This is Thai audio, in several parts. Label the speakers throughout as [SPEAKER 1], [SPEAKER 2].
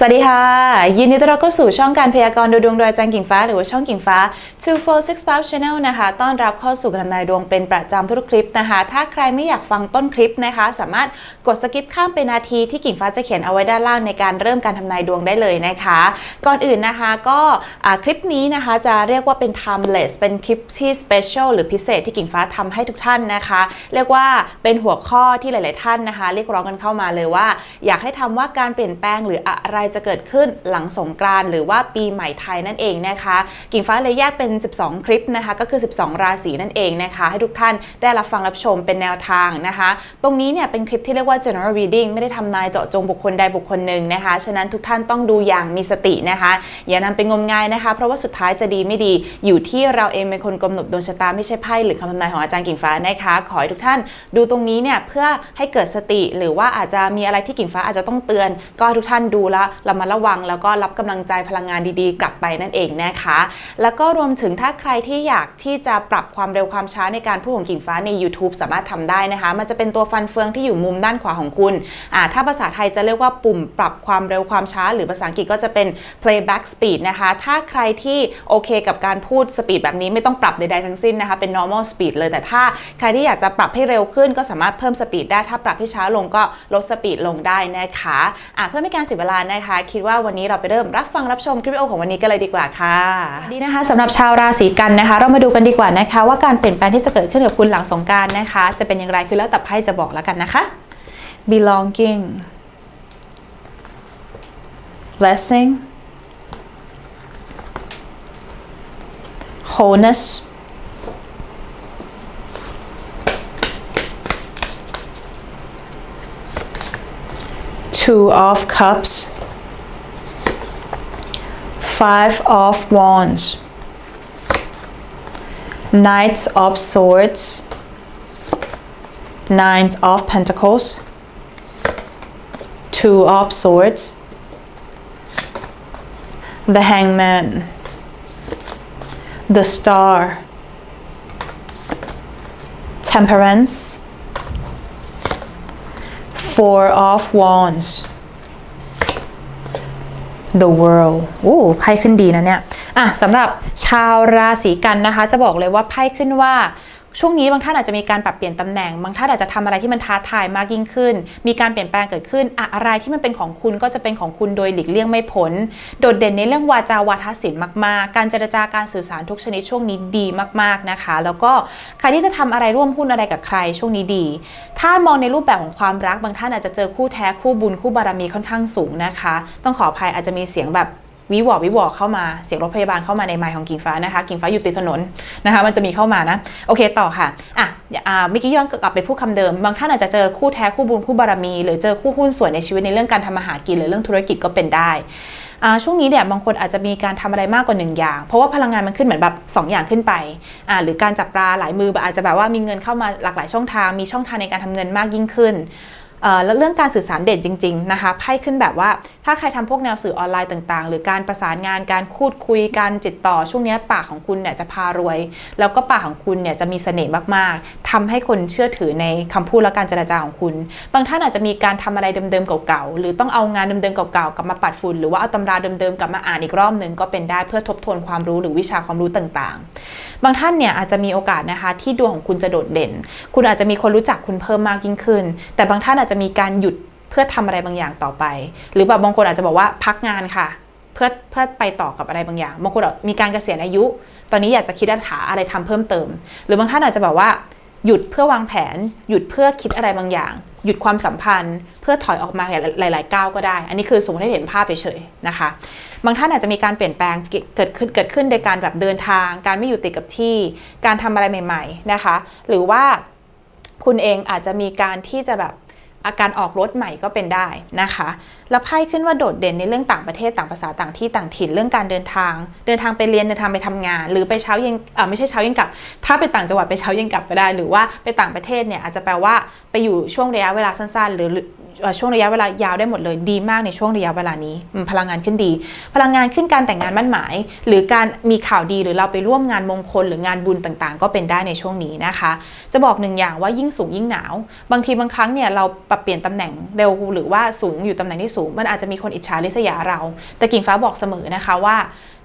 [SPEAKER 1] สวัสดีค่ะ ยินดีต้อนรับเข้าสู่ช่องการพยากรณ์ดูดวงโดยอาจารย์กิ่งฟ้า หรือว่าช่องกิ่งฟ้า 2465 Channel นะคะ ต้อนรับเข้าสู่การทำนายดวงเป็นประจำทุกคลิปนะคะ ถ้าใครไม่อยากฟังต้นคลิปนะคะ สามารถกดสกิปข้ามไปนาทีที่กิ่งฟ้าจะเขียนเอาไว้ด้านล่างในการเริ่มการทำนายดวงได้เลยนะคะ ก่อนอื่นนะคะก็คลิปนี้นะคะจะเรียกว่าเป็น timeless เป็นคลิปที่ special หรือพิเศษที่กิ่งฟ้าทำให้ทุกท่านนะคะ เรียกว่าเป็นหัวข้อที่หลาย ๆ ท่านนะคะ เรียกร้องกันเข้ามาเลยว่า อยากให้ทำว่าการเปลี่ยนแปลงหรืออะไรจะเกิดขึ้นหลังสงกรานต์หรือว่าปีใหม่ไทยนั่นเองนะคะ กิ่งฟ้าเลยแยกเป็น 12 คลิปนะคะ ก็คือ 12 ราศีนั่นเองนะคะ ให้ทุกท่านได้รับฟังรับชมเป็นแนวทางนะคะ ตรงนี้เนี่ยเป็นคลิปที่เรียกว่า general reading ไม่ได้ทำนายเจาะจงบุคคลใดบุคคลหนึ่งนะคะ ฉะนั้นทุกท่านต้องดูอย่างมีสตินะคะ อย่านำไปงมงายนะคะ เพราะว่าสุดท้ายจะดีไม่ดีอยู่ที่เราเองเป็นคนกำหนดดวงชะตาไม่ใช่ไพ่หรือคำทำนายของอาจารย์กิ่งฟ้านะคะ ขอให้ทุกท่านดูตรงนี้เนี่ยเพื่อให้เกิดสติหรือว่าอาจจะมีอะไรที่กิ่งฟ้าอาจจะต้องเตือน ก็ทุกท่านดูแลวระมัดระวังแล้วก็รับกำลังใจพลังงานดีๆ กลับไปนั่นเองนะคะ แล้วก็รวมถึงถ้าใครที่อยากที่จะปรับความเร็วความช้าในการพูดของกิ่งฟ้าใน YouTube สามารถทำได้นะคะ มันจะเป็นตัวฟันเฟืองที่อยู่มุมด้านขวาของคุณอ่าถ้าภาษาไทยจะเรียกว่าปุ่มปรับความเร็วความช้า หรือภาษาอังกฤษก็จะเป็น playback speed นะคะ ถ้าใครที่โอเคกับการพูดสปีดแบบนี้ไม่ต้องปรับใดๆทั้งสิ้นนะคะ เป็น normal speed เลย แต่ถ้าใครที่อยากจะปรับให้เร็วขึ้นก็สามารถเพิ่มสปีดได้ ถ้าปรับให้ช้าลงก็ลดสปีดลงได้นะคะอะเพื่อไม่การเสียเวลานะคะคิดว่าวันนี้เราไปเริ่มรับฟังรับชมคลิปวิดีโอของวันนี้กันเลยดีกว่าค่ะดีนะคะสำหรับชาวราศีกันนะคะ เรามาดูกันดีกว่านะคะ ว่าการเปลี่ยนแปลงที่จะเกิดขึ้นกับคุณหลังสงการนะคะ จะเป็นอย่างไรคือแล้วแต่ไพ่จะบอกแล้วกันนะคะ belonging blessing wholeness two of cups five of wands. Knights of swords. Nines of pentacles. Two of swords. The hangman. The star. Temperance. Four of wands the world โอ้ไพ่ขึ้นดีนะเนี่ย อะสำหรับชาวราศีกันนะคะ จะบอกเลยว่าไพ่ขึ้นว่า ช่วงนี้บางท่านอาจจะมีการปรับเปลี่ยนตำแหน่ง บางท่านอาจจะทำอะไรที่มันท้าทายมากยิ่งขึ้น มีการเปลี่ยนแปลงเกิดขึ้นอะอะไรที่มันเป็นของคุณก็จะเป็นของคุณโดยหลีกเลี่ยงไม่พ้นโดดเด่นในเรื่องวาจาวาทศิลป์มากๆ การเจรจาการสื่อสารทุกชนิดช่วงนี้ดีมากๆนะคะ แล้วก็ใครที่จะทำอะไรร่วมหุ้นอะไรกับใครช่วงนี้ดี ถ้ามองในรูปแบบของความรักบางท่านอาจจะเจอคู่แท้คู่บุญคู่บารมีค่อนข้างสูงนะคะ ต้องขออภัยอาจจะมีเสียงแบบ วิวอวิวอเข้ามาเสียงรถพยาบาลเข้ามาในไมค์ของกิ่งฟ้านะคะกิ่งฟ้าอยู่ติดถนนนะคะมันจะมีเข้ามานะโอเคต่อค่ะอะเมื่อกี้ย้อนกลับไปพูดคำเดิม บางท่านอาจจะเจอคู่แท้คู่บุญคู่บารมี หรือเจอคู่หุ้นส่วนในชีวิตในเรื่องการทำมาหากินหรือเรื่องธุรกิจก็เป็นได้ช่วงนี้เนี่ยบางคนอาจจะมีการทำอะไรมากกว่าหนึ่งอย่าง เพราะว่าพลังงานมันขึ้นเหมือนแบบสอย่างขึ้นไป หรือการจับปลาหลายมืออาจจะแบบว่ามีเงินเข้ามาหลากหลายช่องทาง มีช่องทางในการทำเงินมากยิ่งขึ้น แล้วเรื่องการสื่อสารเด่นจริง ๆ นะคะไพ่ขึ้นแบบว่าถ้าใครทำพวกแนวสื่อออนไลน์ต่างๆ หรือการประสานงานการคูดคุยการติดต่อช่วงนี้ปากของคุณเนี่ยจะพารวย แล้วก็ปากของคุณเนี่ยจะมีเสน่ห์มากๆทำให้คนเชื่อถือในคำพูดและการเจรจาของคุณ บางท่านอาจจะมีการทำอะไรเดิมๆเก่าๆหรือต้องเอางานเดิมๆเก่าๆกลับมาปัดฝุ่นหรือว่าเอาตำราเดิมๆกลับมาอ่านอีกรอบหนึ่งก็เป็นได้เพื่อทบทวนความรู้หรือวิชาความรู้ต่างๆ บางท่านเนี่ยอาจจะมีโอกาสนะคะที่ดวงของคุณจะโดดเด่น คุณอาจจะมีคนรู้จักคุณเพิ่มมากยิ่งขึ้น แต่บางท่านอาจจะมีการหยุดเพื่อทำอะไรบางอย่างต่อไป หรือแบบบางคนอาจจะบอกว่าพักงานค่ะ เพื่อเพื่อไปต่อกับอะไรบางอย่างบางคนมีการเกษียณอายุ ตอนนี้อยากจะคิดหาอะไรทำเพิ่มเติม หรือบางท่านอาจจะแบบว่าหยุดเพื่อวางแผน หยุดเพื่อคิดอะไรบางอย่าง หยุดความสัมพันธ์ เพื่อถอยออกมาหลาย ๆ ก้าวก็ได้ อันนี้คือสมมติให้เห็นภาพเฉยๆนะคะ บางท่านอาจจะมีการเปลี่ยนแปลงเกิดขึ้นเกิดขึ้นโดยการแบบเดินทาง การไม่อยู่ติดกับที่ การทำอะไรใหม่ ๆ นะคะ หรือว่าคุณเองอาจจะมีการที่จะแบบ อาการออกรถใหม่ก็เป็นได้นะคะ แล้วไพ่ขึ้นว่าโดดเด่นในเรื่องต่างประเทศต่างภาษาต่างที่ต่างถิ่นเรื่องการเดินทาง เดินทางไปเรียนเดินทางไปทำงาน หรือไปเช้าเย็นอ่าไม่ใช่เช้าเย็นกลับ ถ้าไปต่างจังหวัดไปเช้าเย็นกลับก็ได้ หรือว่าไปต่างประเทศเนี่ยอาจจะแปลว่าไปอยู่ช่วงระยะเวลาสั้นๆ หรือ ช่วงระยะเวลายาวได้หมดเลยดีมากในช่วงระยะเวลานี้พลังงานขึ้นดี พลังงานขึ้นการแต่งงานมั่นหมาย หรือการมีข่าวดีหรือเราไปร่วมงานมงคลหรืองานบุญต่างๆ ก็เป็นได้ในช่วงนี้นะคะ จะบอกหนึ่งอย่างว่ายิ่งสูงยิ่งหนาว บางทีบางครั้งเนี่ยเราปรับเปลี่ยนตำแหน่งเร็วหรือว่าสูงอยู่ตำแหน่งที่สูง มันอาจจะมีคนอิจฉาริษยาเรา แต่กิ่งฟ้าบอกเสมอนะคะว่า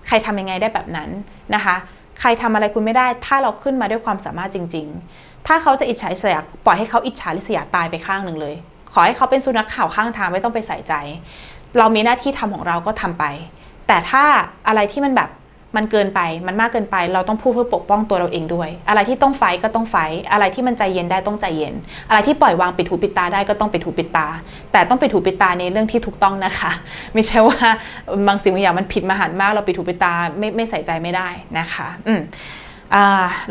[SPEAKER 1] ใครทำยังไงได้แบบนั้นนะคะใครทำอะไรคุณไม่ได้ ถ้าเราขึ้นมาด้วยความสามารถจริง ๆ ถ้าเขาจะอิจฉาริษยปล่อยให้เขาอิจฉาริษยาตายไปข้างหนึ่งเลย ขอให้เขาเป็นสุนัขข่าวข้างทางไม่ต้องไปใส่ใจ เรามีหน้าที่ทำของเราก็ทำไป แต่ถ้าอะไรที่มันแบบมันเกินไปมันมากเกินไป เราต้องพูดเพื่อปกป้องตัวเราเองด้วย อะไรที่ต้องไฟก็ต้องไฟอะไรที่มันใจเย็นได้ต้องใจเย็น อะไรที่ปล่อยวางปิดหูปิดตาได้ก็ต้องปิดหูปิดตา แต่ต้องปิดหูปิดตาในเรื่องที่ถูกต้องนะคะ ไม่ใช่ว่าบางสิ่งบางอย่างมันผิดมหันมาก เราปิดหูปิดตาไม่ไม่ใส่ใจไม่ได้นะคะ อืม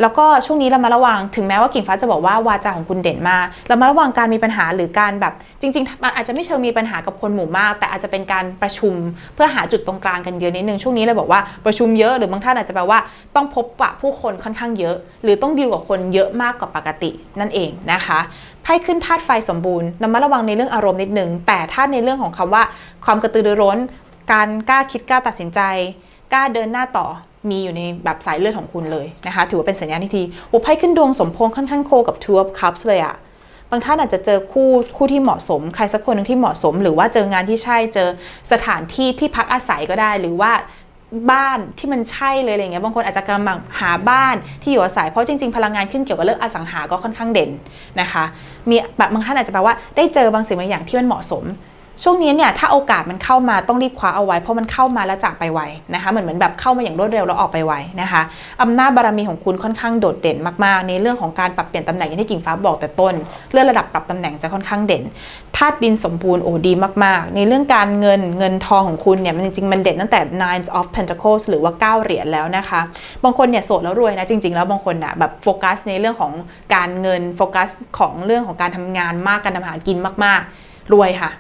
[SPEAKER 1] แล้วก็ช่วงนี้เรามาระวังถึงแม้ว่ากิ่งฟ้าจะบอกว่าวาจาของคุณเด่นมาเรามาระวังการมีปัญหาหรือการแบบจริงๆมันอาจจะไม่เชิงมีปัญหากับคนหมู่มาก แต่อาจจะเป็นการประชุมเพื่อหาจุดตรงกลางกันเยอะนิดนึงช่วงนี้เลยบอกว่าประชุมเยอะหรือบางท่านอาจจะแปลว่าต้องพบปะผู้คนค่อนข้างเยอะ หรือต้องดีลกับคนเยอะมากกว่าปกตินั่นเองนะคะไพ่ขึ้นธาตุไฟสมบูรณ์ระมัดระวังในเรื่องอารมณ์นิดนึงแต่ถ้าในเรื่องของคำว่า ความกระตือรือร้น การกล้าคิดกล้าตัดสินใจ กล้าเดินหน้าต่อ มีอยู่ในแบบสายเลือดของคุณเลยนะคะ ถือว่าเป็นสัญญาณที่ดีโอ้ไพ่ขึ้นดวงสมพงษ์ค่อนข้างโคกับ Two of Cups เลยอะบางท่านอาจจะเจอคู่คู่ที่เหมาะสม ใครสักคนหนึ่งที่เหมาะสม หรือว่าเจองานที่ใช่เจอสถานที่ที่พักอาศัยก็ได้ หรือว่าบ้านที่มันใช่เลยอะไรเงี้ยบางคนอาจจะกำลังหาบ้านที่อยู่อาศัยเพราะจริงๆ พลังงานขึ้นเกี่ยวกับเรื่องอสังหาก็ค่อนข้างเด่นนะคะ มีแบบบางท่านอาจจะแปลว่าได้เจอบางสิ่งบางอย่างที่มันเหมาะสม ช่วงนี้เนี่ยถ้าโอกาสมันเข้ามาต้องรีบคว้าเอาไว้เพราะมันเข้ามาแล้วจากไปไวนะคะเหมือนเหมือนแบบเข้ามาอย่างรวดเร็วแล้วออกไปไวนะคะอำนาจบารมีของคุณค่อนข้างโดดเด่นมากๆ ในเรื่องของการปรับเปลี่ยนตำแหน่งอย่างที่กิ่งฟ้าบอกแต่ต้นเลื่อนระดับปรับตำแหน่งจะค่อนข้างเด่นธาตุดินสมบูรณ์โอ้ดีมากๆ ในเรื่องการเงินเงินทองของคุณเนี่ยมันจริงๆมันเด่นตั้งแต่ nine of pentacles หรือว่า9เหรียญแล้วนะคะบางคนเนี่ยโสดแล้วรวยนะจริง ๆ แล้วบางคนอะแบบโฟกัสในเรื่องของการเงินโฟกัสของเรื่องของการทำงานมากการทำหากินมากๆ รวยค่ะ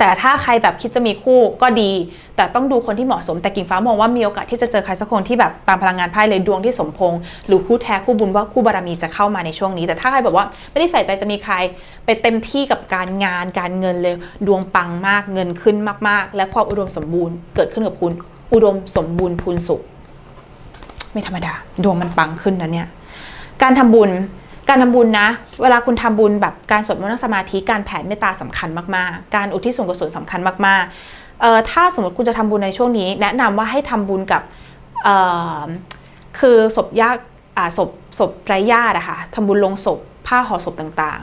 [SPEAKER 1] แต่ถ้าใครแบบคิดจะมีคู่ก็ดี แต่ต้องดูคนที่เหมาะสม แต่กิ่งฟ้ามองว่ามีโอกาสที่จะเจอใครสักคนที่แบบตามพลังงานไพ่เลยดวงที่สมพงษ์หรือคู่แท้คู่บุญว่าคู่บารมีจะเข้ามาในช่วงนี้ แต่ถ้าใครแบบว่าไม่ได้ใส่ใจจะมีใคร ไปเต็มที่กับการงานการเงินเลย ดวงปังมากเงินขึ้นมาก ๆ และความอุดมสมบูรณ์เกิดขึ้นกับคุณ อุดมสมบูรณ์พูนสุขไม่ธรรมดา ดวงมันปังขึ้นนะเนี่ยการทำบุญ การทำบุญนะ เวลาคุณทำบุญแบบการสวดมนต์นั่งสมาธิการแผ่เมตตาสำคัญมากๆ การอุทิศส่วนกุศลสำคัญมากๆเอ่อถ้าสมมติคุณจะทำบุญในช่วงนี้ แนะนำว่าให้ทำบุญกับเอ่อคือศพญาติอ่าศพศพไร้ญาติอะค่ะทำบุญลงศพผ้าห่อศพต่าง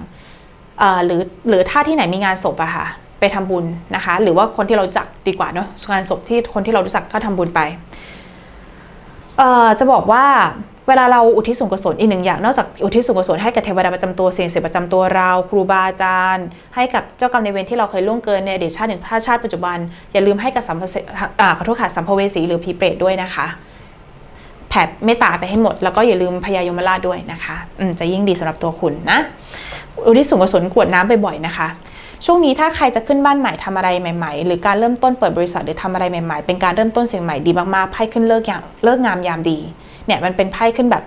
[SPEAKER 1] ๆหรือหรือถ้าที่ไหนมีงานศพอะค่ะไปทำบุญนะคะ หรือว่าคนที่เราจักดีกว่าเนาะงานศพที่คนที่เรารู้จักก็ทำบุญไปจะบอกว่า เวลาเราอุทิศส่วนกุศลอีกหนึ่งอย่างนอกจากอุทิศส่วนกุศลให้กับเทวดาประจำตัวเสิ่งศักดิ์สิทธิ์ประจำตัวเรา ครูบาอาจารย์ ให้กับเจ้ากรรมในายเวรที่เราเคยล่วงเกินในอดีตชาติหนึ่งชาติชาติปัจจุบัน อย่าลืมให้กับสัมภเสขอโทษค่ะสัมภเวสีหรือผีเปรตด้วยนะคะ แผ่เมตตาไปให้หมด แล้วก็อย่าลืมพญายมราชด้วยนะคะอืมจะยิ่งดีสำหรับตัวคุณนะอุทิศส่วนกุศลกวดน้ำบ่อยๆนะคะช่วงนี้ถ้าใครจะขึ้นบ้านใหม่ทำอะไรใหม่ ๆ หรือการเริ่มต้นเปิดบริษัทหรือทำอะไรใหม่ ๆ เป็นการเริ่มต้นสิ่งใหม่ดีมากๆไพ่ขึ้นเลิกยามเลิกงามยามดี เนี่ยมันเป็นไพ่ขึ้นแบบ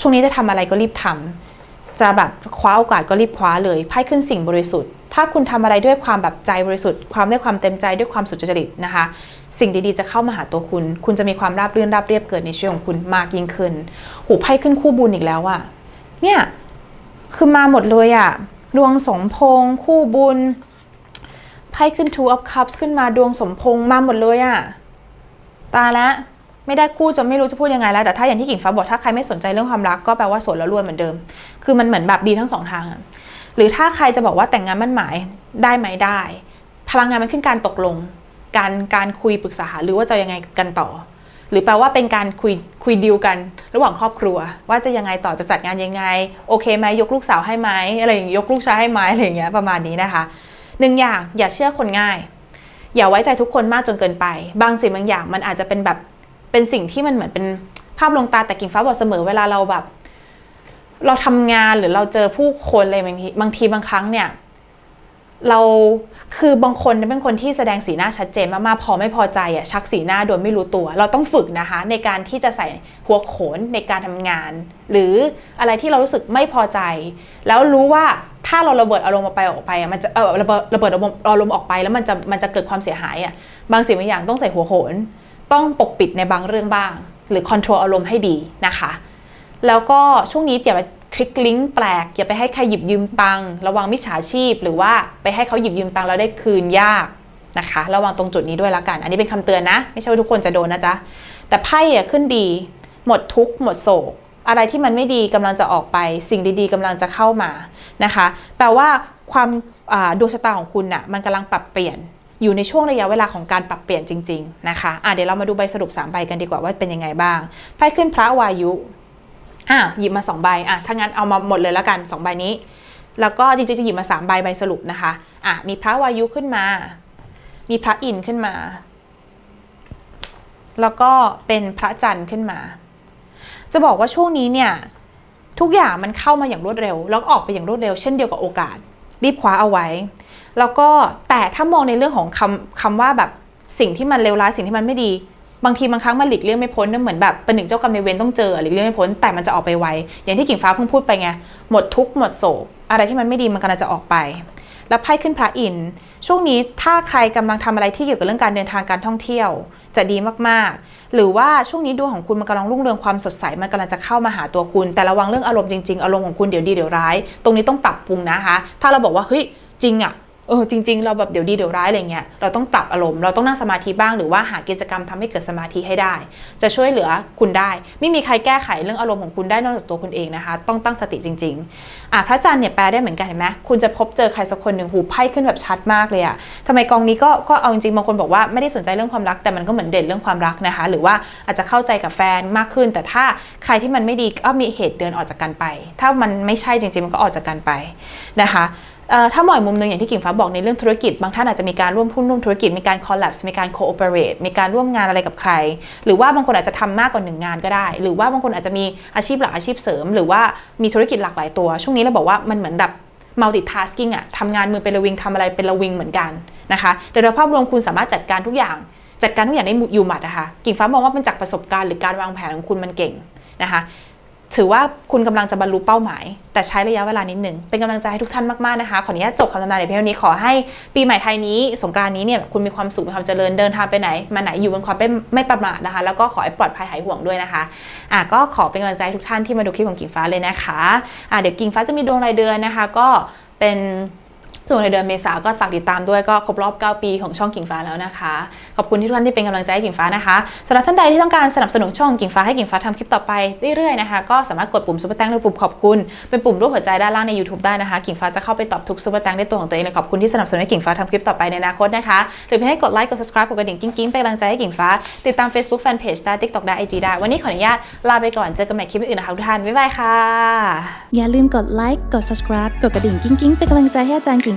[SPEAKER 1] ช่วงนี้จะทำอะไรก็รีบทำจะแบบคว้าโอกาสก็รีบคว้าเลยไพ่ขึ้นสิ่งบริสุทธิ์ ถ้าคุณทำอะไรด้วยความแบบใจบริสุทธิ์ ความด้วยความเต็มใจด้วยความสุจริตนะคะ สิ่งดีๆจะเข้ามาหาตัวคุณ คุณจะมีความราบรื่นราบเรียบเกิดในชีวิตของคุณมากยิ่งขึ้นหูไพ่ขึ้นคู่บุญอีกแล้วอะเนี่ยคือมาหมดเลยอะดวงสมพงษ์คู่บุญไพ่ขึ้น two of cups ขึ้นมาดวงสมพงษ์มาหมดเลยอะตาล้ว ไม่ได้คู่จนไม่รู้จะพูดยังไงแล้วแต่ถ้าอย่างที่กิ่งฟ้าบอกถ้าใครไม่สนใจเรื่องความรักก็แปลว่าโสดแล้วรวยเหมือนเดิม คือมันเหมือนแบบดีทั้งสองทางอะหรือถ้าใครจะบอกว่าแต่งงานมั่นหมายได้ไหมได้ พลังงานมันขึ้นการตกลง การการคุยปรึกษาหารือว่าจะยังไงกันต่อ หรือแปลว่าเป็นการคุยคุยดีลกัน ระหว่างครอบครัว ว่าจะยังไงต่อจะจัดงานยังไง โอเคไหมยกลูกสาวให้ไหมอะไรอย่างงี้ยกลูกชายให้ไหมอะไรอย่างเงี้ยประมาณนี้นะคะหนึ่งอย่างอย่าเชื่อคนง่ายอย่าไว้ใจทุกคนมากจนเกินไป บางสิ่งบางอย่างมันอาจจะเป็นแบบ เป็นสิ่งที่มันเหมือนเป็นภาพลวงตาแต่กิ่งฟ้าบอกเสมอเวลาเราแบบ เราทำงานหรือเราเจอผู้คนอะไรบางทีบางทีบางครั้งเนี่ยเราคือบางคนเป็นคนที่แสดงสีหน้าชัดเจนมากๆพอไม่พอใจอะชักสีหน้าโดยไม่รู้ตัว เราต้องฝึกนะคะ ในการที่จะใส่หัวโขนในการทำงาน หรืออะไรที่เรารู้สึกไม่พอใจ แล้วรู้ว่าถ้าเราระเบิดอารมณ์ออกไปออกไปอะมันจะเออระเบิดระเบิดอารมณ์ออกไปแล้วมันจะมันจะเกิดความเสียหายอะบางสิ่งบางอย่างต้องใส่หัวโขน ต้องปกปิดในบางเรื่องบ้าง หรือคอนโทรลอารมณ์ให้ดีนะคะ แล้วก็ช่วงนี้อย่าไปคลิกลิงก์แปลก อย่าไปให้ใครหยิบยืมตังระวังมิจฉาชีพ หรือว่าไปให้เขาหยิบยืมตังค์แล้วได้คืนยากนะคะ ระวังตรงจุดนี้ด้วยละกัน อันนี้เป็นคำเตือนนะ ไม่ใช่ว่าทุกคนจะโดนนะจ๊ะ แต่ไพ่อะขึ้นดี หมดทุกข์หมดโศก อะไรที่มันไม่ดีกำลังจะออกไป สิ่งดีๆกำลังจะเข้ามานะคะ แปลว่าความดวงชะตาของคุณน่ะมันกำลังปรับเปลี่ยน อยู่ในช่วงระยะเวลาของการปรับเปลี่ยนจริง ๆ นะคะอะเดี๋ยวเรามาดูใบสรุป3ใบกันดีกว่าว่าเป็นยังไงบ้างไพ่ขึ้นพระวายุอะหยิบมา2ใบอะถ้างั้นเอามาหมดเลยแล้วกัน 2 ใบนี้ แล้วก็จริงๆจะหยิบมา3ใบใบสรุปนะคะอะมีพระวายุขึ้นมา มีพระอินทร์ขึ้นมา แล้วก็เป็นพระจันทร์ขึ้นมา จะบอกว่าช่วงนี้เนี่ยทุกอย่างมันเข้ามาอย่างรวดเร็ว แล้วก็ออกไปอย่างรวดเร็ว เช่นเดียวกับโอกาส รีบคว้าเอาไว้ แล้วก็แต่ถ้ามองในเรื่องของคำคำว่าแบบสิ่งที่มันเลวร้ายสิ่งที่มันไม่ดี บางทีบางครั้งมันหลีกเลี่ยงไม่พ้นนะเหมือนแบบเป็นหนึ่งเจ้ากรรมในเวรต้องเจอหลีกเลี่ยงไม่พ้นแต่มันจะออกไปไวอย่างที่กิ่งฟ้าเพิ่งพูดไปไงหมดทุกหมดโศกอะไรที่มันไม่ดีมันกำลังจะออกไป แล้วไพ่ขึ้นพระอินทร์ช่วงนี้ถ้าใครกำลังทำอะไรที่เกี่ยวกับเรื่องการเดินทางการท่องเที่ยว จะดีมากๆ หรือว่าช่วงนี้ดวงของคุณมันกำลังรุ่งเรืองความสดใสมันกำลังจะเข้ามาหาตัวคุณ แต่ระวังเรื่องอารมณ์จริงๆอารมณ์ของคุณเดี๋ยวดีเดี๋ยวร้าย ตรงนี้ต้องปรับปรุงนะคะ ถ้าเราบอกว่าเฮ้ยจริงอะ เออจริง ๆ เราแบบเดี๋ยวดีเดี๋ยวร้ายอะไรเงี้ยเราต้องปรับอารมณ์เราต้องนั่งสมาธิบ้างหรือว่าหากิจกรรมทำให้เกิดสมาธิให้ได้ จะช่วยเหลือคุณได้ ไม่มีใครแก้ไขเรื่องอารมณ์ของคุณได้นอกจากตัวคุณเองนะคะ ต้องตั้งสติจริงๆอะพระจันทร์เนี่ยแปลได้เหมือนกันเห็นไหมคุณจะพบเจอใครสักคนหนึ่งหูไพ่ขึ้นแบบชัดมากเลยอะทำไมกองนี้ก็ก็เอาจริงๆบางคนบอกว่าไม่ได้สนใจเรื่องความรักแต่มันก็เหมือนเด่นเรื่องความรักนะคะ หรือว่าอาจจะเข้าใจกับแฟนมากขึ้น แต่ถ้าใครที่มันไม่ดีก็มีเหตุเดินออกจากกันไป ถ้ามันไม่ใช่จริงๆมันก็ออกจากกันไปนะคะ ถ้ามองอีกมุมหนึ่งอย่างที่กิ่งฟ้าบอกในเรื่องธุรกิจ บางท่านอาจจะมีการร่วมหุ้นร่วมธุรกิจ มีการ collapse มีการ cooperate มีการร่วมงานอะไรกับใคร หรือว่าบางคนอาจจะทำมากกว่าหนึ่งงานก็ได้ หรือว่าบางคนอาจจะมีอาชีพหลักอาชีพเสริม หรือว่ามีธุรกิจหลากหลายตัว ช่วงนี้เราบอกว่ามันเหมือนแบบ multitasking อะทำงานมือเป็นระวิงทำอะไรเป็นระวิงเหมือนกันนะคะแต่โดยภาพรวมคุณสามารถจัดการทุกอย่าง จัดการทุกอย่างได้อยู่หมัดนะคะกิ่งฟ้ามองว่าเป็นจากประสบการณ์หรือการวางแผนของคุณมันเก่งนะคะ ถือว่าคุณกำลังจะบรรลุเป้าหมาย แต่ใช้ระยะเวลานิดหนึ่งเป็นกำลังใจให้ทุกท่านมากๆนะคะ ขออนุญาตจบคำทำนายในเพียงนี้ขอให้ปีใหม่ไทยนี้ สงกรานนี้เนี่ยคุณมีความสุขมีความเจริญเดินทางไปไหน มาไหนอยู่บนความไม่ไม่ประมาทนะคะ แล้วก็ขอให้ปลอดภัยหายห่วงด้วยนะคะอะก็ขอเป็นกำลังใจทุกท่านที่มาดูคลิปของกิ่งฟ้าเลยนะคะอะเดี๋ยวกิ่งฟ้าจะมีดวงรายเดือนนะคะ ก็เป็น ดวงในเดือนเมษาก็ฝากติดตามด้วยก็ครบรอบ 9 ปีของช่องกิ่งฟ้าแล้วนะคะ ขอบคุณที่ทุกท่านที่เป็นกำลังใจให้กิ่งฟ้านะคะสำหรับท่านใดที่ต้องการสนับสนุนช่องกิ่งฟ้าให้กิ่งฟ้าทำคลิปต่อไปเรื่อยๆนะคะก็สามารถกดปุ่มซุปเปอร์แตงหรือปุ่มขอบคุณเป็นปุ่มรูปหัวใจด้านล่างใน YouTube ได้นะคะ กิ่งฟ้าจะเข้าไปตอบทุกซุปเปอร์แตงด้วยตัวของตัวเองเลยขอบคุณที่สนับสนุนให้กิ่งฟ้าทำคลิปต่อไปในอนาคตนะคะหรือเพียงให้กดไลค์กด subscribe กดกระดิ่งกิ้งๆเป็นกำลังใจให้กิ่งฟ้าติดตาม Facebook Fanpage ได้ TikTok ได้ IG ได้วันนี้ขออนุญาตลาไปก่อนเจอกันใหม่คลิปอื่นนะคะทุกท่านบ๊ายบายค่ะ
[SPEAKER 2] อย่าลืมกดไลค์กด subscribe กดกระดิ่งกิ้งๆเป็นกำลังใจให้อาจารย์กิ่ง